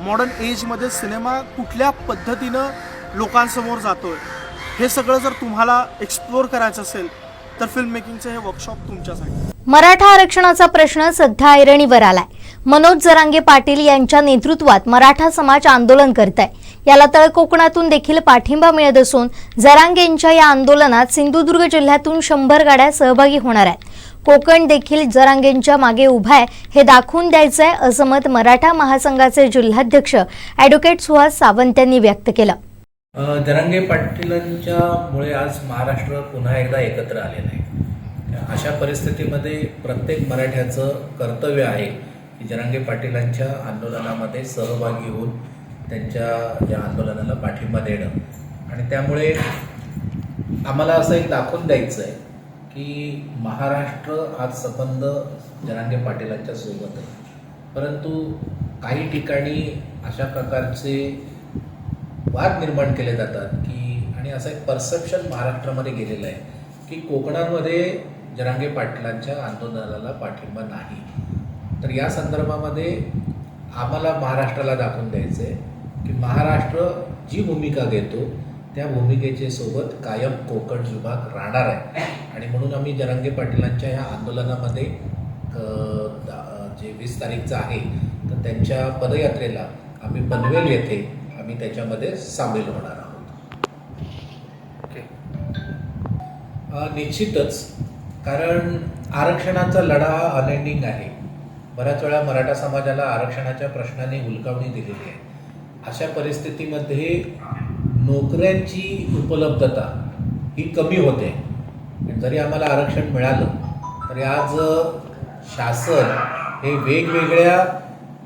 Modern एजमध्ये cinema कुठल्या पद्धतीनं लोकांसमोर जातोय हे सगळं जर तुम्हाला एक्सप्लोअर करायचं असेल तर फिल्म मेकिंगचं हे वर्कशॉप तुमच्यासाठी. मराठा आरक्षणाचा प्रश्न सध्या ऐरणीवर आलाय. मनोज जरांगे पाटील यांच्या नेतृत्वात मराठा समाज आंदोलन करत आहे याला तळ कोकणातून देखील पाठिंबा मिळत असून जरांगेंच्या या आंदोलनात सिंधुदुर्ग जिल्ह्यातून शंभर गाड्या सहभागी होणार आहेत. कोकण देखील जरांगेंच्या मागे उभा आहे. हे दाखवून द्यायचंय असं मत मराठा महासंघाचे जिल्हाध्यक्ष ॲडव्होकेट सुहास सावंत यांनी व्यक्त केलं. अ, जरांगे पाटीलांच्यामुळे आज महाराष्ट्र पुन्हा एकदा एकत्र आलेलं आहे. अशा परिस्थितीमध्ये प्रत्येक मराठ्याचं कर्तव्य आहे की जरांगे पाटीलांच्या आंदोलनामध्ये सहभागी होऊन त्यांच्या या आंदोलनाला पाठिंबा देणं. आणि त्यामुळे आम्हाला असं एक दाखवून द्यायचं आहे की महाराष्ट्र आज संबंध जरांगे पाटीलांच्या सोबत आहे. परंतु काही ठिकाणी अशा प्रकारचे वाद निर्माण केले जातात की आणि असं एक परसेप्शन महाराष्ट्रामध्ये गेलेलं आहे की कोकणामध्ये जरांगे पाटलांच्या आंदोलनाला पाठिंबा नाही. तर या संदर्भामध्ये आम्हाला महाराष्ट्राला दाखवून द्यायचं आहे की महाराष्ट्र जी भूमिका घेतो त्या भूमिकेचे सोबत कायम कोकण विभाग राहणार आहे. आणि म्हणून आम्ही जरांगे पाटीलांच्या ह्या आंदोलनामध्ये जे वीस तारीखचं आहे तर त्यांच्या पदयात्रेला आम्ही पनवेल येथे आम्ही त्याच्यामध्ये सामील होणार आहोत. निश्चितच कारण आरक्षणाचा लढा हा अनएंडिंग आहे. बऱ्याच वेळा मराठा समाजाला आरक्षणाच्या प्रश्नाने हुलकावणी दिलेली आहे. अशा परिस्थितीमध्ये नोकऱ्यांची उपलब्धता ही कमी होते. जरी आम्हाला आरक्षण मिळालं तरी आज शासन हे वेगवेगळ्या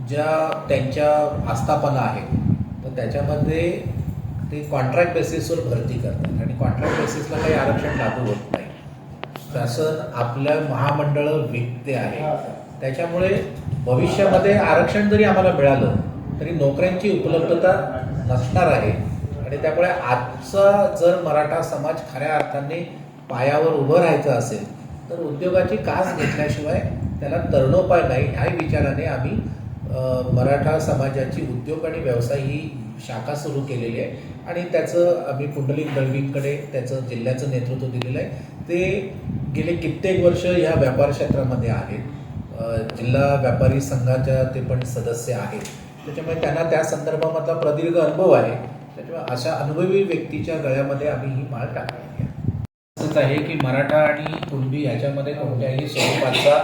ज्या त्यांच्या आस्थापना आहेत तर त्याच्यामध्ये ते कॉन्ट्रॅक्ट बेसिसवर भरती करतात. आणि कॉन्ट्रॅक्ट बेसिसला काही आरक्षण लागू होत नाही. शासन आपल्या महामंडळं विकते आहे. त्याच्यामुळे भविष्यामध्ये आरक्षण जरी आम्हाला मिळालं तरी नोकऱ्यांची उपलब्धता नसणार आहे. आणि त्यामुळे आजचा जर मराठा समाज खऱ्या अर्थाने पायावर उभं राहायचं असेल तर उद्योगाची कास घेतल्याशिवाय त्याला तरणोपाय नाही. ह्या विचाराने आम्ही मराठा समाजाची उद्योग आणि व्यवसाय ही शाखा सुरू केलेली आहे. आणि त्याचं आम्ही पुंडलिक दळवींकडे त्याचं जिल्ह्याचं नेतृत्व दिलेलं आहे. ते गेले कित्येक वर्ष ह्या व्यापार क्षेत्रामध्ये आहेत. जिल्हा व्यापारी संघाच्या ते पण सदस्य आहेत. त्याच्यामुळे त्यांना त्या संदर्भामधला प्रदीर्घ अनुभव आहे. त्याच्यामुळे अशा अनुभवी व्यक्तीच्या गळ्यामध्ये आम्ही ही माळ टाकली आहे. असंच आहे की मराठा आणि कुणबी याच्यामध्ये कोणत्याही स्वरूपाचा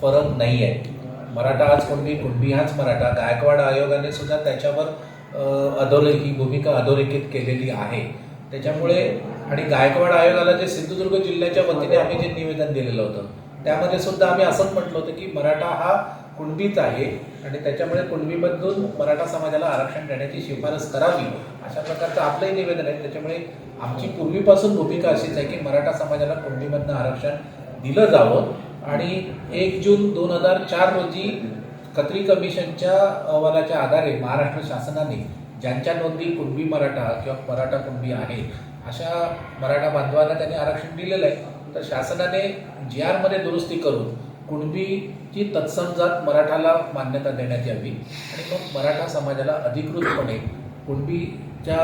फरक नाही आहे. मराठा आज कुणबी कुणबी हाच मराठा. गायकवाड आयोगाने सुद्धा त्याच्यावर अधोरेखी ही भूमिका अधोरेखित केलेली आहे. त्याच्यामुळे आणि गायकवाड आयोगाला जे सिंधुदुर्ग जिल्ह्याच्या वतीने आम्ही जे निवेदन दिलेलं होतं त्यामध्ये सुद्धा आम्ही असंच म्हटलं होतं की मराठा हा कुणबीच आहे आणि त्याच्यामुळे कुणबीमधून मराठा समाजाला आरक्षण देण्याची शिफारस करावी अशा प्रकारचं आपलंही निवेदन आहे. त्याच्यामुळे आमची पूर्वीपासून भूमिका अशीच आहे की मराठा समाजाला कुणबीमधनं आरक्षण दिलं जावं. आणि एक जून दोन हजार चार रोजी खत्री कमिशनच्या अहवालाच्या आधारे महाराष्ट्र शासनाने ज्यांच्या नोंदी कुणबी मराठा किंवा मराठा कुणबी आहे अशा मराठा बांधवांना त्यांनी आरक्षण दिलेलं आहे. तर शासनाने जी आरमध्ये दुरुस्ती करून कुणबीची तत्सम जात मराठाला मान्यता देण्यात यावी. आणि मग मराठा समाजाला अधिकृतपणे कुणबीच्या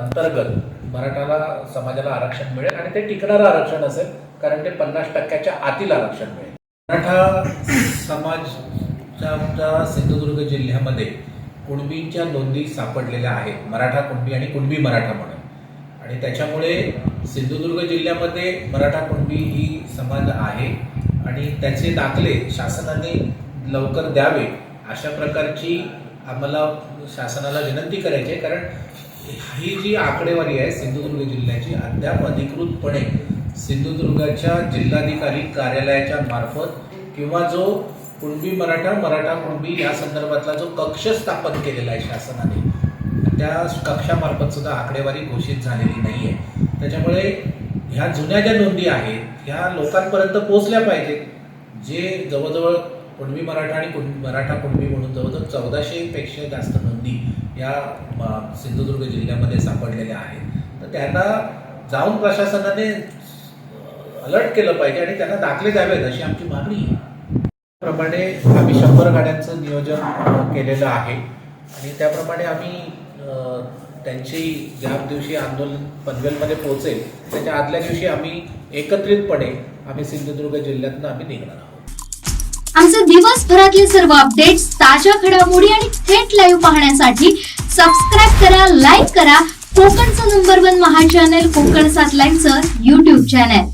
अंतर्गत मराठाला समाजाला आरक्षण मिळेल आणि ते टिकणारं आरक्षण असेल कारण ते पन्नास टक्क्याच्या आतील आरक्षण मिळेल. मराठा समाजच्या आमच्या सिंधुदुर्ग जिल्ह्यामध्ये कुणबींच्या नोंदी सापडलेल्या आहेत. मराठा कुणबी आणि कुणबी मराठा म्हणून. आणि त्याच्यामुळे सिंधुदुर्ग जिल्ह्यामध्ये मराठा कुणबी ही समाज आहे. आणि त्याचे दाखले शासनाने लवकर द्यावे अशा प्रकारची आम्हाला शासनाला विनंती करायची आहे. कारण ही जी आकडेवारी आहे सिंधुदुर्ग जिल्ह्याची अद्याप अधिकृतपणे सिंधुदुर्गाच्या जिल्हाधिकारी कार्यालयाच्या मार्फत किंवा जो कुणबी मराठा मराठा कुणबी या संदर्भातला जो कक्ष स्थापन केलेला आहे शासनाने त्या कक्षामार्फत सुद्धा आकडेवारी घोषित झालेली नाही आहे त्याच्यामुळे ह्या जुन्या ज्या नोंदी आहेत ह्या लोकांपर्यंत पोचल्या पाहिजेत. जे जवळजवळ कुणबी मराठा आणि कुण मराठा कुणबी म्हणून जवळजवळ चौदाशेपेक्षा जास्त नोंदी या सिंधुदुर्ग जिल्ह्यामध्ये सापडलेल्या आहेत. तर त्यांना जाऊन प्रशासनाने अलर्ट केलं पाहिजे आणि त्यांना दाखले द्यावेत अशी आमची मागणी आहे. त्याप्रमाणे आम्ही शंभर गाड्यांचं नियोजन केलेलं आहे. आणि त्याप्रमाणे आम्ही त्यांची ज्या दिवशी आंदोलन पनवेलमध्ये पोहोचेल त्याच्या आदल्या दिवशी आम्ही एकत्रितपणे आम्ही सिंधुदुर्ग जिल्ह्यातनं आम्ही निघणार आहोत. आमचे दिवसभरातले सर्व अपडेट्स ताज्या घडामोडी आणि थेट लाईव्ह पाहण्यासाठी सबस्क्राईब करा लाईक करा. कोकणचं number one Maha channel Kokan सात लाईनचं युट्यूब चॅनल